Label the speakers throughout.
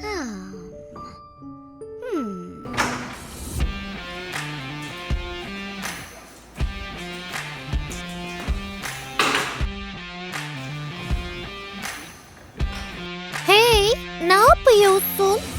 Speaker 1: Hmm. Hey, ne yapıyorsun?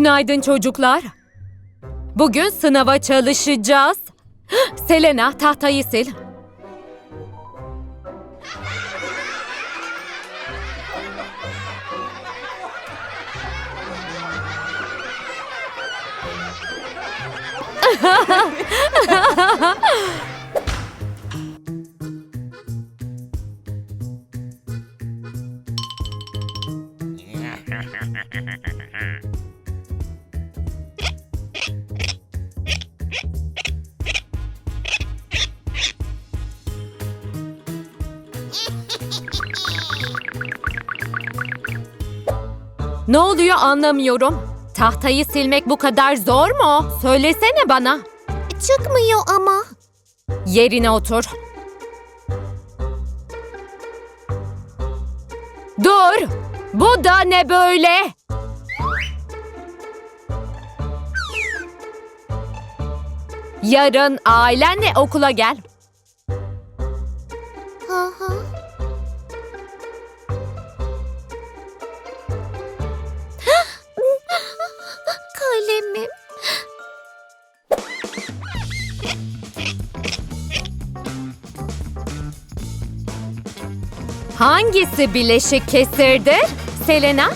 Speaker 2: Günaydın çocuklar. Bugün sınava çalışacağız. Selena tahtayı sil. Ne oluyor anlamıyorum. Tahtayı silmek bu kadar zor mu? Söylesene bana.
Speaker 1: Çıkmıyor ama.
Speaker 2: Yerine otur. Dur! Bu da ne böyle? Yarın ailenle okula gel. Hangisi bileşik kesirdir? Selena?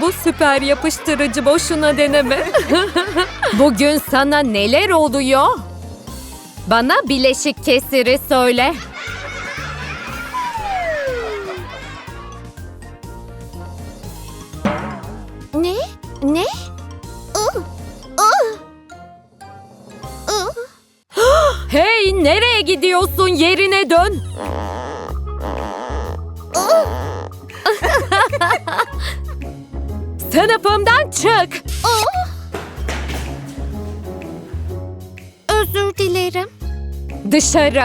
Speaker 2: Bu süper yapıştırıcı boşuna deneme. Bugün sana neler oluyor? Bana bileşik kesiri söyle. Hey nereye gidiyorsun? Yerine dön. Sınıfımdan çık.
Speaker 1: Özür dilerim.
Speaker 2: Dışarı.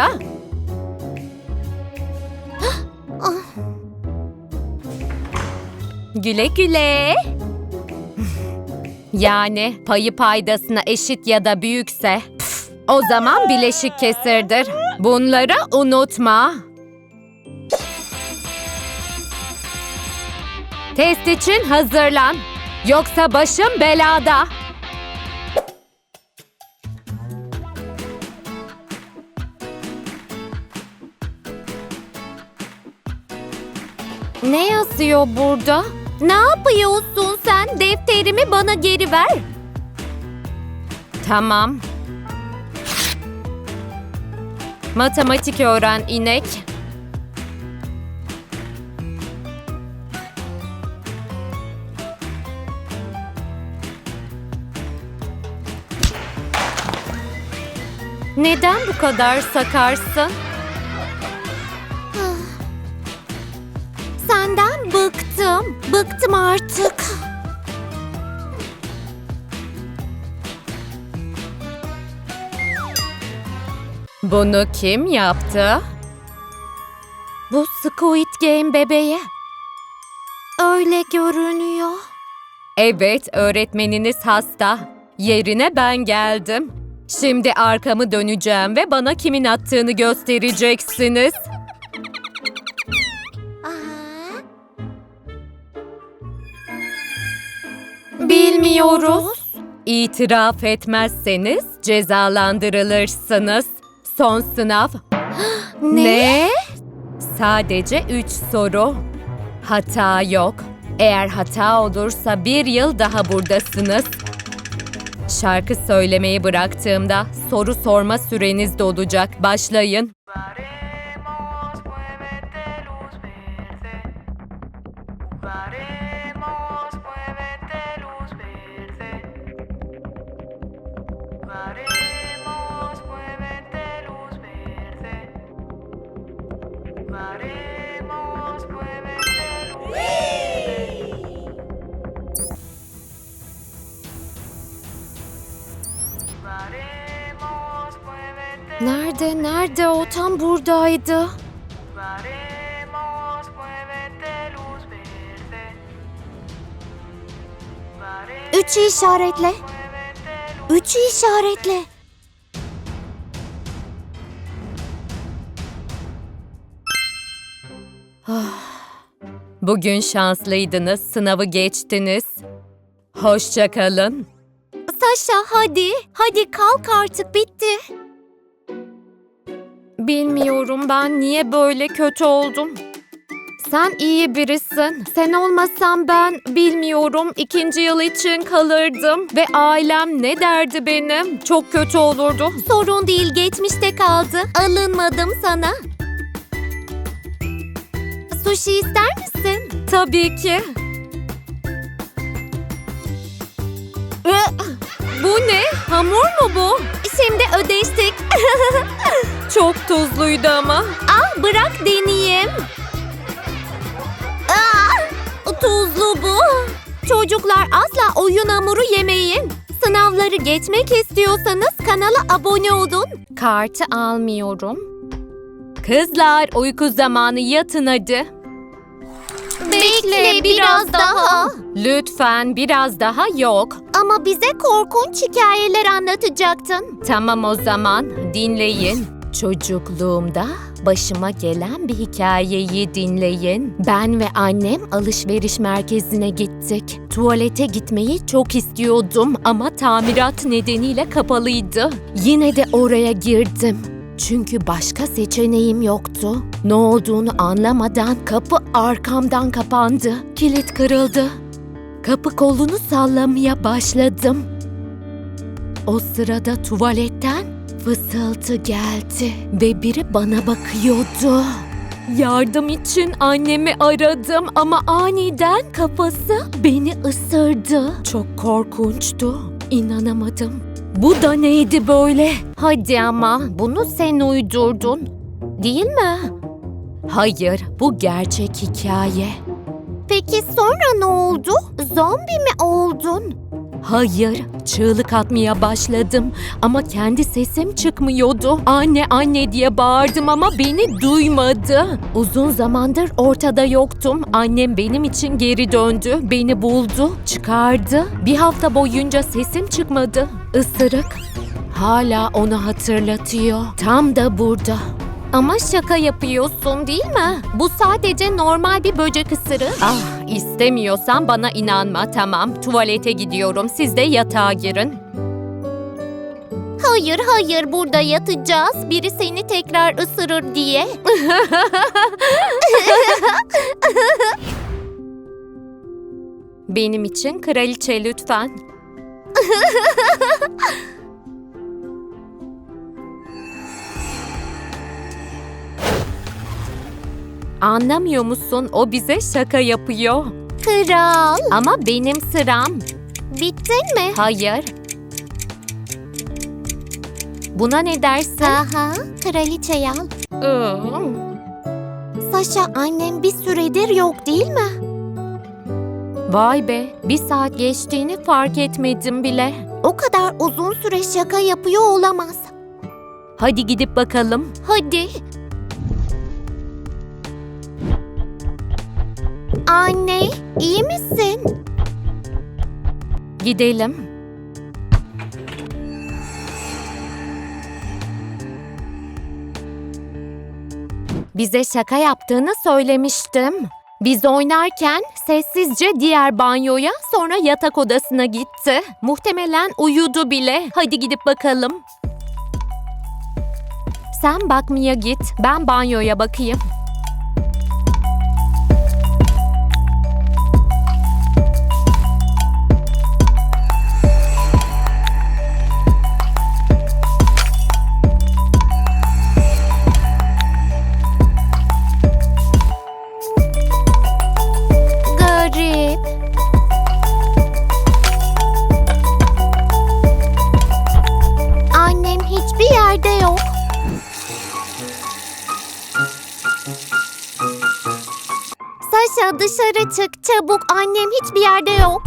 Speaker 2: Güle güle. Yani payı paydasına eşit ya da büyükse o zaman bileşik kesirdir. Bunları unutma. Test için hazırlan. Yoksa başım belada. Ne yazıyor burada?
Speaker 1: Ne yapıyorsun sen? Defterimi bana geri ver.
Speaker 2: Tamam. Matematik öğren inek. Neden bu kadar sakarsın?
Speaker 1: Senden bıktım. Bıktım artık.
Speaker 2: Bunu kim yaptı? Bu Squid Game bebeği.
Speaker 1: Öyle görünüyor.
Speaker 2: Evet, öğretmeniniz hasta. Yerine ben geldim. Şimdi arkamı döneceğim ve bana kimin attığını göstereceksiniz. Bilmiyoruz. İtiraf etmezseniz cezalandırılırsınız. Son sınav.
Speaker 1: Ne?
Speaker 2: Sadece üç soru. Hata yok. Eğer hata olursa bir yıl daha buradasınız. Şarkı söylemeyi bıraktığımda soru sorma süreniz de olacak. Başlayın.
Speaker 3: Jugaremos,
Speaker 1: Nerede, nerede o? Tam buradaydı. Üçü işaretle. Üçü işaretle.
Speaker 2: Bugün şanslıydınız, sınavı geçtiniz. Hoşça kalın.
Speaker 1: Saşa hadi. Hadi kalk artık bitti.
Speaker 2: Bilmiyorum ben niye böyle kötü oldum. Sen iyi birisin. Sen olmasan ben bilmiyorum ikinci yıl için kalırdım. Ve ailem ne derdi benim? Çok kötü olurdu.
Speaker 1: Sorun değil geçmişte kaldı. Alınmadım sana. Sushi ister misin?
Speaker 2: Tabii ki. Bu ne? Hamur mu bu? Çok tuzluydu ama.
Speaker 1: Aa, bırak deneyeyim. Aa, tuzlu bu. Çocuklar asla oyun hamuru yemeyin. Sınavları geçmek istiyorsanız kanala abone olun.
Speaker 2: Kartı almıyorum. Kızlar uyku zamanı yatın hadi.
Speaker 1: Bekle biraz daha.
Speaker 2: Lütfen biraz daha yok.
Speaker 1: Ama bize korkunç hikayeler anlatacaktın.
Speaker 2: Tamam o zaman dinleyin. Çocukluğumda başıma gelen bir hikayeyi dinleyin. Ben ve annem alışveriş merkezine gittik. Tuvalete gitmeyi çok istiyordum ama tamirat nedeniyle kapalıydı. Yine de oraya girdim. Çünkü başka seçeneğim yoktu. Ne olduğunu anlamadan kapı arkamdan kapandı. Kilit kırıldı. Kapı kolunu sallamaya başladım. O sırada tuvaletten fısıltı geldi ve biri bana bakıyordu. Yardım için annemi aradım ama aniden kafası beni ısırdı. Çok korkunçtu. İnanamadım. Bu da neydi böyle? Hadi ama bunu sen uydurdun. Değil mi? Hayır, bu gerçek hikaye.
Speaker 1: Peki sonra ne oldu? Zombi mi oldun?
Speaker 2: Hayır, çığlık atmaya başladım ama kendi sesim çıkmıyordu. Anne anne diye bağırdım ama beni duymadı. Uzun zamandır ortada yoktum. Annem benim için geri döndü, beni buldu, çıkardı. Bir hafta boyunca sesim çıkmadı. Isırık hala onu hatırlatıyor. Tam da burada.
Speaker 1: Ama şaka yapıyorsun değil mi? Bu sadece normal bir böcek ısırığı.
Speaker 2: Ah, istemiyorsan bana inanma tamam. Tuvalete gidiyorum. Siz de yatağa girin.
Speaker 1: Hayır hayır burada yatacağız. Biri seni tekrar ısırır diye.
Speaker 2: Benim için kraliçe lütfen. Anlamıyor musun? O bize şaka yapıyor.
Speaker 1: Kral.
Speaker 2: Ama benim sıram.
Speaker 1: Bittin mi?
Speaker 2: Hayır. Buna ne dersin?
Speaker 1: Aha, kraliçeyi al. Saşa annem bir süredir yok değil mi?
Speaker 2: Vay be, bir saat geçtiğini fark etmedim bile.
Speaker 1: O kadar uzun süre şaka yapıyor olamaz.
Speaker 2: Hadi gidip bakalım.
Speaker 1: Hadi. Anne, iyi misin?
Speaker 2: Gidelim. Bize şaka yaptığını söylemiştim. Biz oynarken sessizce diğer banyoya sonra yatak odasına gitti. Muhtemelen uyudu bile. Hadi gidip bakalım. Sen bakmaya git. Ben banyoya bakayım.
Speaker 1: Saşa dışarı çık çabuk. Annem hiçbir yerde yok.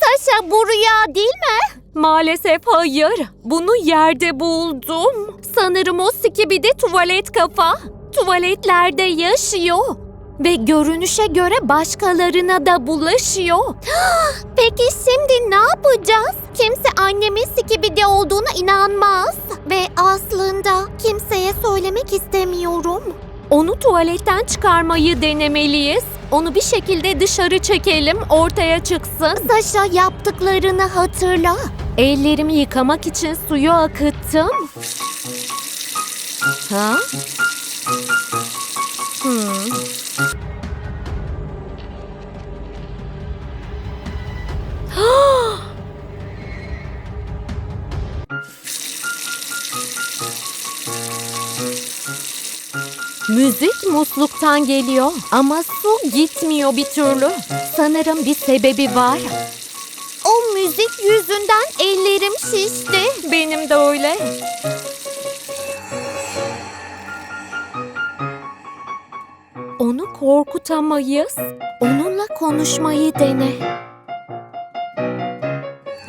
Speaker 1: Saşa bu rüya değil mi?
Speaker 2: Maalesef hayır. Bunu yerde buldum. Sanırım o Skibidi tuvalet kafa. Tuvaletlerde yaşıyor. Ve görünüşe göre başkalarına da bulaşıyor.
Speaker 1: Peki şimdi ne yapacağız? Kimse annemin Skibidi olduğuna inanmaz. Ve aslında kimseye söylemek istemiyorum.
Speaker 2: Onu tuvaletten çıkarmayı denemeliyiz. Onu bir şekilde dışarı çekelim, ortaya çıksın.
Speaker 1: Saşa yaptıklarını hatırla.
Speaker 2: Ellerimi yıkamak için suyu akıttım. Ha? Hmm. Müzik musluktan geliyor ama su gitmiyor bir türlü. Sanırım bir sebebi var.
Speaker 1: O müzik yüzünden ellerim şişti.
Speaker 2: Benim de öyle. Onu korkutamayız. Onunla konuşmayı dene.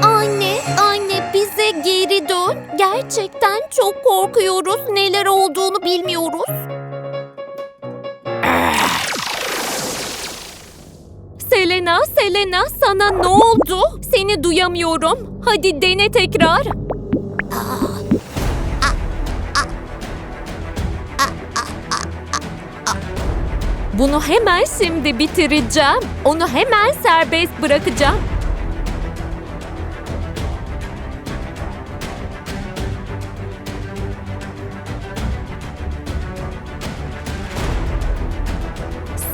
Speaker 1: Anne, anne bize geri dön. Gerçekten çok korkuyoruz. Neler olduğunu bilmiyoruz.
Speaker 2: Selena, Selena sana ne oldu? Seni duyamıyorum. Hadi dene tekrar. Bunu hemen şimdi bitireceğim. Onu hemen serbest bırakacağım.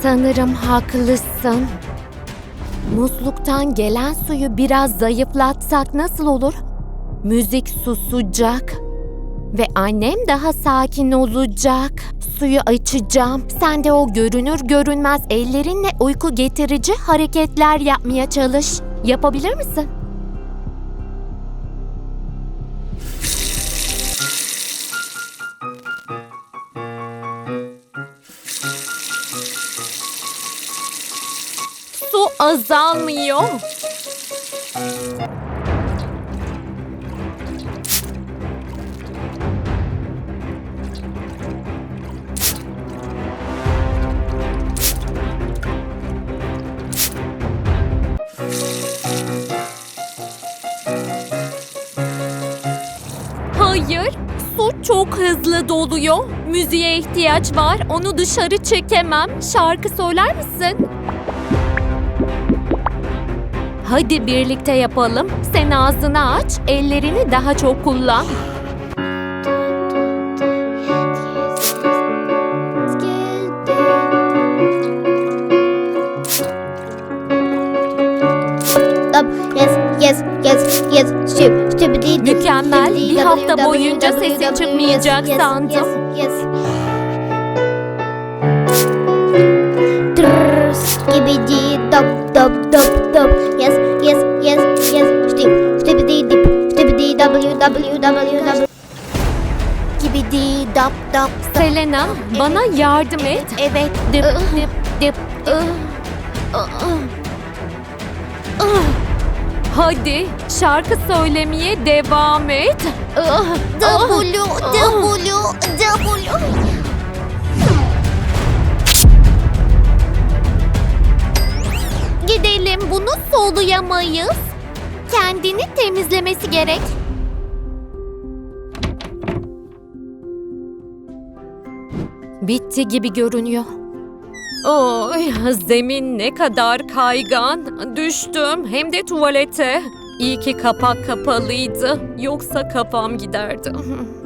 Speaker 2: Sanırım haklısın. Musluktan gelen suyu biraz zayıflatsak nasıl olur? Müzik susacak ve annem daha sakin olacak. Suyu açacağım. Sen de o görünür görünmez ellerinle uyku getirici hareketler yapmaya çalış. Yapabilir misin? Azalmıyor. Hayır, su çok hızlı doluyor. Müziğe ihtiyaç var. Onu dışarı çekemem. Şarkı söyler misin? Hadi birlikte yapalım. Sen ağzını aç, ellerini daha çok kullan.
Speaker 4: Stop. Yes, yes, yes, yes. Stupid, stupid.
Speaker 2: Mükemmel. Bir hafta boyunca sesin çıkmayacak sandım.
Speaker 4: Skibidi dop dop dop. Www.
Speaker 1: Gibidi dap dap.
Speaker 2: Selena, bana yardım et.
Speaker 1: Evet.
Speaker 2: Dip dip dip. Hadi şarkı söylemeye devam et.
Speaker 1: W, W, W. Gidelim bunu soluyamayız. Kendini temizlemesi gerek.
Speaker 2: Bitti gibi görünüyor. Oy, zemin ne kadar kaygan. Düştüm hem de tuvalete. İyi ki kapak kapalıydı. Yoksa kafam giderdi.